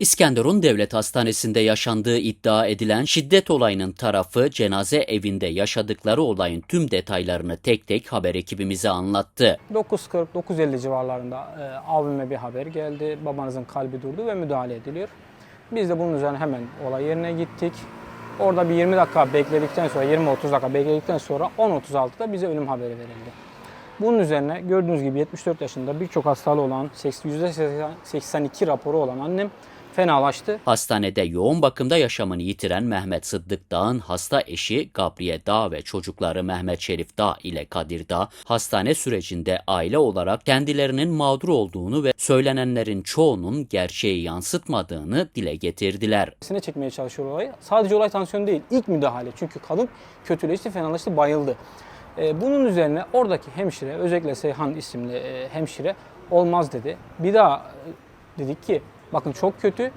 İskenderun Devlet Hastanesi'nde yaşandığı iddia edilen şiddet olayının tarafı cenaze evinde yaşadıkları olayın tüm detaylarını tek tek haber ekibimize anlattı. 9.40-9.50 civarlarında e, abime bir haber geldi. Babanızın kalbi durdu ve müdahale ediliyor. Biz de bunun üzerine hemen olay yerine gittik. Orada bir 20 dakika bekledikten sonra, 20-30 dakika bekledikten sonra 10.36'da bize ölüm haberi verildi. Bunun üzerine gördüğünüz gibi 74 yaşında birçok hastalığı olan, %82 raporu olan annem fenalaştı. Hastanede yoğun bakımda yaşamını yitiren Mehmet Sıddık Dağ'ın hasta eşi Gabriye Dağ ve çocukları Mehmet Şerif Dağ ile Kadir Dağ, hastane sürecinde aile olarak kendilerinin mağdur olduğunu ve söylenenlerin çoğunun gerçeği yansıtmadığını dile getirdiler. Sine çekmeye çalışıyor olayı. Sadece olay tansiyon değil, ilk müdahale. Çünkü kadın kötüleşti, fenalaştı, bayıldı. Ee, bunun üzerine oradaki hemşire, özellikle Seyhan isimli e, hemşire olmaz dedi. Bir daha e, dedik ki bakın çok kötü,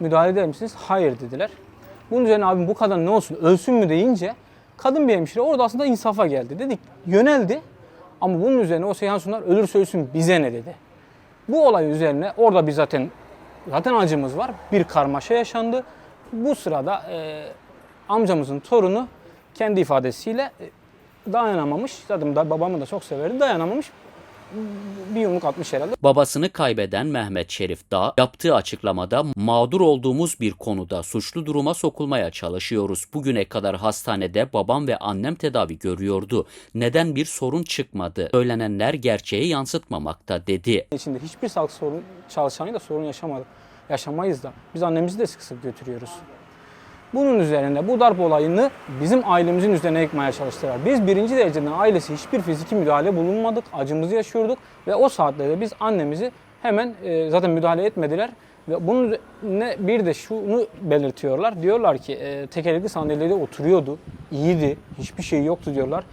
müdahale eder misiniz? Hayır dediler. Bunun üzerine abim bu kadar ne olsun, ölsün mü deyince kadın bir hemşire orada aslında insafa geldi. Dedik yöneldi ama bunun üzerine o Seyhan Sunar ölürse ölsün bize ne dedi. Bu olay üzerine orada bir zaten zaten acımız var. Bir karmaşa yaşandı. Bu sırada e, amcamızın torunu kendi ifadesiyle e, dayanamamış. Zaten da, babamı da çok severdi. Dayanamamış. Bir yumruk atmış herhalde. Babasını kaybeden Mehmet Şerif Dağ yaptığı açıklamada mağdur olduğumuz bir konuda suçlu duruma sokulmaya çalışıyoruz. Bugüne kadar hastanede babam ve annem tedavi görüyordu. Neden bir sorun çıkmadı? Söylenenler gerçeği yansıtmamakta dedi. İçinde hiçbir sağlık sorun çalışanıyla sorun yaşamadık. Yaşamayız da. Biz annemizi de sık sık götürüyoruz. Bunun üzerine bu darp olayını bizim ailemizin üzerine yıkmaya çalıştılar. Biz birinci dereceden ailesi hiçbir fiziki müdahale bulunmadık. Acımızı yaşıyorduk ve o saatlerde biz annemizi hemen e, zaten müdahale etmediler. Ve bunun ne bir de şunu belirtiyorlar. Diyorlar ki e, tekerlekli sandalyede oturuyordu. iyiydi. Hiçbir şey yoktu diyorlar.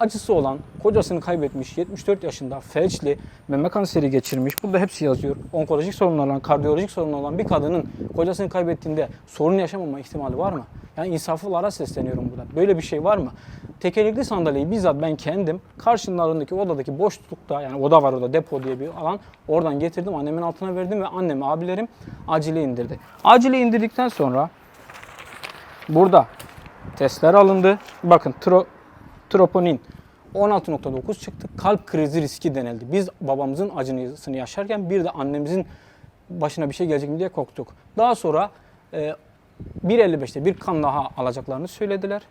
Acısı olan, kocasını kaybetmiş, 74 yaşında, felçli, meme kanseri geçirmiş. Burada hepsi yazıyor. Onkolojik sorunlar olan, kardiyolojik sorunlar olan bir kadının kocasını kaybettiğinde sorun yaşamama ihtimali var mı? Yani insaflılara sesleniyorum burada. Böyle bir şey var mı? Tekerlekli sandalyeyi bizzat ben kendim karşılarındaki odadaki boşlukta yani oda var orada depo diye bir alan oradan getirdim annemin altına verdim ve annem abilerim acile indirdi. Acile indirdikten sonra burada testler alındı. Bakın tro, troponin 16.9 çıktı. Kalp krizi riski denildi. Biz babamızın acısını yaşarken bir de annemizin başına bir şey gelecek mi diye korktuk. Daha sonra e, 1.55'te bir kan daha alacaklarını söylediler.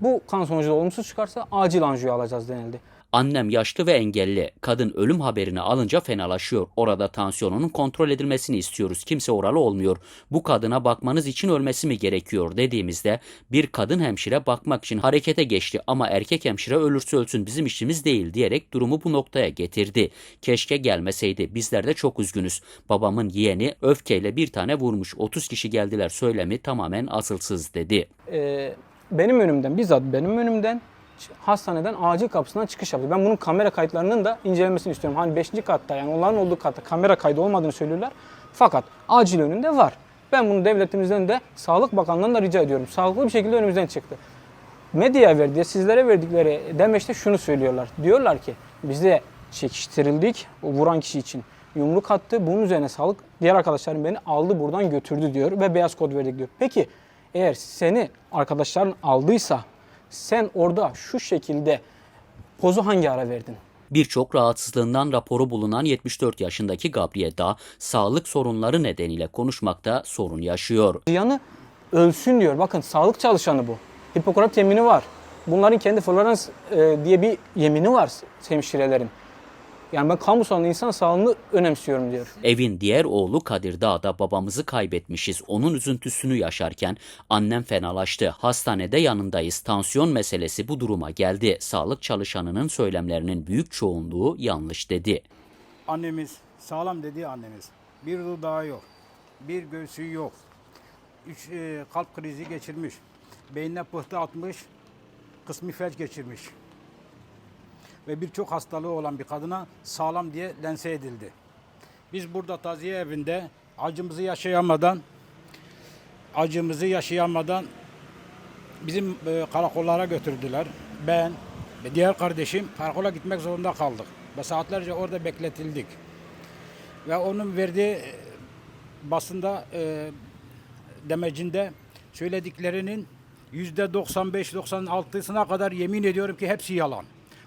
Bu kan sonucu da olumsuz çıkarsa acil anjiyo alacağız denildi. Annem yaşlı ve engelli. Kadın ölüm haberini alınca fenalaşıyor. Orada tansiyonunun kontrol edilmesini istiyoruz. Kimse oralı olmuyor. Bu kadına bakmanız için ölmesi mi gerekiyor dediğimizde bir kadın hemşire bakmak için harekete geçti ama erkek hemşire ölürse ölsün bizim işimiz değil diyerek durumu bu noktaya getirdi. Keşke gelmeseydi. Bizler de çok üzgünüz. Babamın yeğeni öfkeyle bir tane vurmuş. 30 kişi geldiler söylemi tamamen asılsız dedi. Ee, benim önümden, bizzat benim önümden hastaneden acil kapısından çıkış yaptı. Ben bunun kamera kayıtlarının da incelenmesini istiyorum. Hani 5. katta yani onların olduğu katta kamera kaydı olmadığını söylüyorlar. Fakat acil önünde var. Ben bunu devletimizden de Sağlık Bakanlığı'ndan da rica ediyorum. Sağlıklı bir şekilde önümüzden çıktı. Medyaya verdiği, sizlere verdikleri demeçte şunu söylüyorlar. Diyorlar ki biz de çekiştirildik o vuran kişi için. Yumruk attı. Bunun üzerine sağlık diğer arkadaşlarım beni aldı buradan götürdü diyor ve beyaz kod verdik diyor. Peki eğer seni arkadaşların aldıysa sen orada şu şekilde pozu hangi ara verdin? Birçok rahatsızlığından raporu bulunan 74 yaşındaki Gabriel Dağ, sağlık sorunları nedeniyle konuşmakta sorun yaşıyor. Yanı ölsün diyor. Bakın sağlık çalışanı bu. Hipokrat yemini var. Bunların kendi Florence e, diye bir yemini var hemşirelerin. Yani ben kamusal insan sağlığını önemsiyorum diyor. Evin diğer oğlu Kadir Dağ da babamızı kaybetmişiz. Onun üzüntüsünü yaşarken annem fenalaştı. Hastanede yanındayız. Tansiyon meselesi bu duruma geldi. Sağlık çalışanının söylemlerinin büyük çoğunluğu yanlış dedi. Annemiz sağlam dediği annemiz. Bir dudağı yok. Bir göğsü yok. Üç e, kalp krizi geçirmiş. Beynine pıhtı atmış. Kısmi felç geçirmiş. Ve birçok hastalığı olan bir kadına sağlam diye lense edildi. Biz burada taziye evinde acımızı yaşayamadan acımızı yaşayamadan bizim e, karakollara götürdüler. Ben ve diğer kardeşim karakola gitmek zorunda kaldık. Ve saatlerce orada bekletildik. Ve onun verdiği e, basında e, demecinde söylediklerinin yüzde 95-96'sına kadar yemin ediyorum ki hepsi yalan.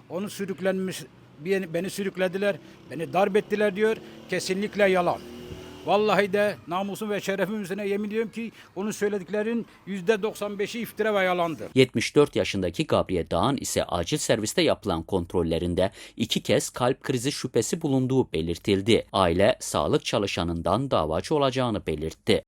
Onu sürüklenmiş, beni, sürüklediler, beni darp ettiler diyor. Kesinlikle yalan. Vallahi de namusum ve şerefim üzerine yemin ediyorum ki onun söylediklerin yüzde 95'i iftira ve yalandır. 74 yaşındaki Gabriel Dağ'ın ise acil serviste yapılan kontrollerinde iki kez kalp krizi şüphesi bulunduğu belirtildi. Aile sağlık çalışanından davacı olacağını belirtti.